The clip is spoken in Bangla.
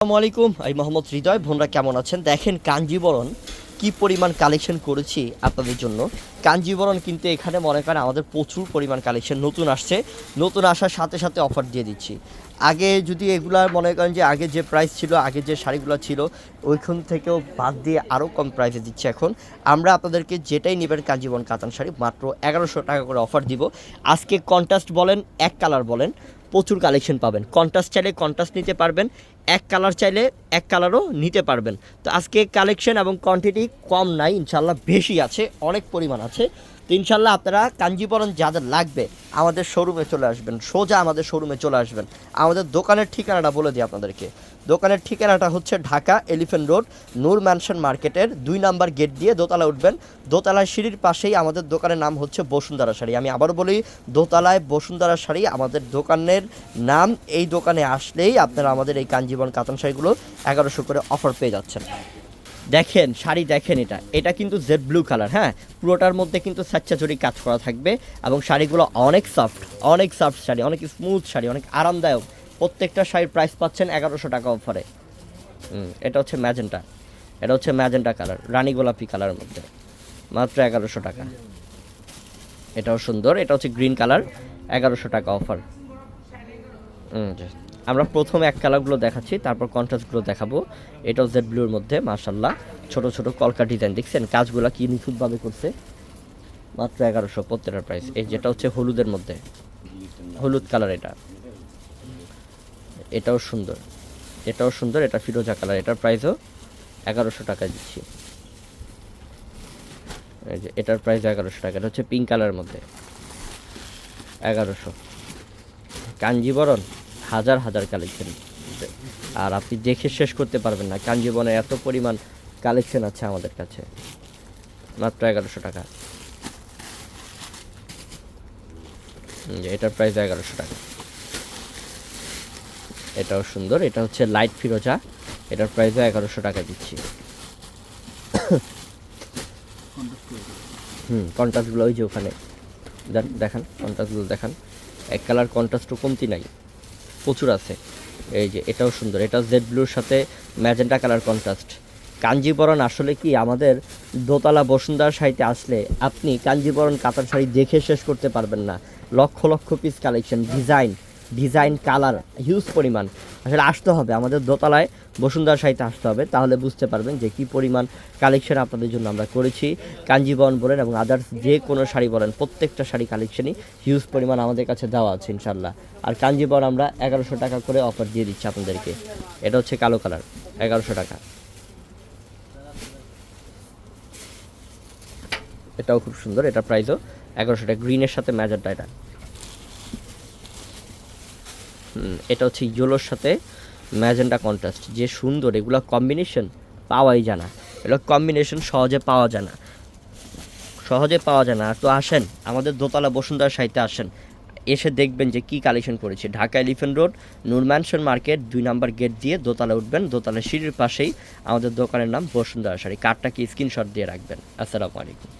আসসালামু আলাইকুম, আমি মোহাম্মদ হৃদয়। বোনরা কেমন আছেন? দেখেন কাঞ্জিবরণ, কি পরিমাণ কালেকশন করেছি আপনাদের জন্য। কাঞ্জিবরণ কিন্তু এখানে মনে করেন আমাদের প্রচুর পরিমাণ কালেকশন নতুন আসছে। নতুন আসার সাথে সাথে অফার দিয়ে দিচ্ছি। আগে যদি এগুলা মনে করেন যে আগে যে প্রাইস ছিল, আগে যে শাড়িগুলো ছিল, ওইখান থেকেও বাদ দিয়ে আরও কম প্রাইসে দিচ্ছি এখন। আমরা আপনাদেরকে যেটাই নেবেন কাঞ্জিবরণ কাতান শাড়ি, মাত্র এগারোশো টাকা করে অফার দিব। আজকে কন্ট্রাস্ট বলেন, এক কালার বলেন। প্রচুর কালেকশন পাবেন। কন্ট্রাস্ট চাইলে কন্ট্রাস্ট নিতে পারবেন, এক কালার চাইলে এক কালারও নিতে পারবেন। তো আজকে কালেকশন এবং কোয়ান্টিটি কম নাই ইনশাল্লাহ বেশি আছে, অনেক পরিমাণ আছে। তো ইনশাল্লাহ আপনারা কাঞ্জিবরণ যাদের লাগবে, আমাদের শোরুমে চলে আসবেন, সোজা আমাদের শোরুমে চলে আসবেন। আমাদের দোকানের ঠিকানাটা বলে দিই আপনাদেরকে। দোকানের ঠিকানাটা হচ্ছে Dhaka elephant road, Nur mansion মার্কেটের দুই নাম্বার গেট দিয়ে দোতলা উঠবেন। দোতলায় সিঁড়ির পাশেই আমাদের দোকানের নাম হচ্ছে বসুন্ধরা শাড়ি। আমি আবারও বলি, দোতলায় বসুন্ধরা শাড়ি আমাদের দোকানের নাম। এই দোকানে আসলেই আপনারা আমাদের এই কাঞ্জিবরণ কাতান শাড়িগুলো এগারোশো করে অফার পেয়ে যাচ্ছেন। দেখেন, শাড়ি দেখেন এটা। এটা কিন্তু জেড ব্লু কালার হ্যাঁ? পুরোটার মধ্যে কিন্তু স্বেচ্ছাচুরি কাজ করা থাকবে এবং শাড়িগুলো অনেক সফট অনেক সফট শাড়ি, অনেক স্মুথ শাড়ি, অনেক আরামদায়ক। প্রত্যেকটা শাড়ির প্রাইস পাচ্ছেন এগারোশো টাকা অফারে এটা হচ্ছে ম্যাজেন্টা এটা হচ্ছে ম্যাজেন্টা কালার রানী গোলাপি কালারের মধ্যে। মাত্র এগারোশো টাকা। এটাও সুন্দর, এটা হচ্ছে গ্রিন কালার এগারোশো টাকা অফার আমরা প্রথম এক কালারগুলো দেখাচ্ছি, তারপর কন্ট্রাস্টগুলো দেখাবো। এটাও জেড ব্লুর মধ্যে মার্শাল্লাহ ছোট ছোট কলকা ডিজাইন দেখছেন? কাজগুলো কি নিখুঁতভাবে করছে? মাত্র এগারোশো প্রত্যেকটার প্রাইস এই যেটা হচ্ছে হলুদের মধ্যে। হলুদ কালার এটা। এটাও সুন্দর। এটাও সুন্দর, এটা ফিরোজা কালার। এটার প্রাইসও এগারোশো টাকা দিচ্ছি। যে, এটার প্রাইস এগারোশো টাকা। এটা হচ্ছে পিঙ্ক কালারের মধ্যে। এগারোশো। কাঞ্জিবরণ, হাজার হাজার কালেকশন আর আপনি দেখে শেষ করতে পারবেন না কাঞ্জিবরণের এত পরিমাণ কালেকশন আছে আমাদের কাছে। মাত্র এগারোশো টাকা। এটার প্রাইস এগারোশো টাকা। এটাও সুন্দর। এটা হচ্ছে লাইট ফিরোজা এটার প্রাইসও এগারোশো টাকা দিচ্ছি। হুম কন্ট্রাস্টগুলো ওই যে ওখানে। দেখান কন্ট্রাস্টগুলো দেখান। এক কালার কন্ট্রাস্টও কমতি নাই। প্রচুর আছে। এই যে, এটাও সুন্দর। এটা জেড ব্লুর সাথে ম্যাজেন্টা কালার কন্ট্রাস্ট কাঞ্জিবরণ আসলে কি, আমাদের দোতলা বসুন্ধরা শাড়িতে আসলে আপনি কাঞ্জিবরণ কাতার শাড়ি দেখে শেষ করতে পারবেন না। লক্ষ লক্ষ piece collection design design colour huge পরিমাণ। আসলে আসতে হবে, আমাদের দোতলায় বসুন্ধরা শাড়িতে আসতে হবে, তাহলে বুঝতে পারবেন যে কি পরিমাণ কালেকশন আপনাদের জন্য আমরা করেছি। কাঞ্জিবরণ বলেন এবং আদার্স যে কোনো শাড়ি বলেন, প্রত্যেকটা শাড়ি কালেকশনই হিউজ পরিমাণ আমাদের কাছে দেওয়া আছে ইনশাল্লাহ আর কাঞ্জিবরণ আমরা এগারোশো টাকা করে অফার দিয়ে দিচ্ছি আপনাদেরকে। এটা হচ্ছে কালো কালার এগারোশো টাকা। এটাও খুব সুন্দর, এটা প্রাইসও এগারোশো টাকা গ্রিনের সাথে ম্যাজারটা এটা। এটা হচ্ছে ইয়েলোর সাথে ম্যাজেন্টা কন্ট্রাস্ট। যে সুন্দর, এগুলো কম্বিনেশন পাওয়াই যায় না। এগুলো কম্বিনেশন সহজে পাওয়া যায় না। সহজে পাওয়া যায় না। তো আসেন, আমাদের দোতলা বসুন্ধরা সাহিত্যে আসেন। এসে দেখবেন যে কি কালেকশন করেছে। Dhaka elephant road Nur mansion market দুই নাম্বার গেট দিয়ে দোতলা উঠবেন। দোতলা সিঁড়ির পাশেই আমাদের দোকানের নাম বসুন্ধরা শাড়ি। কার্ডটা কি স্ক্রিনশট দিয়ে রাখবেন। আসসালামু আলাইকুম।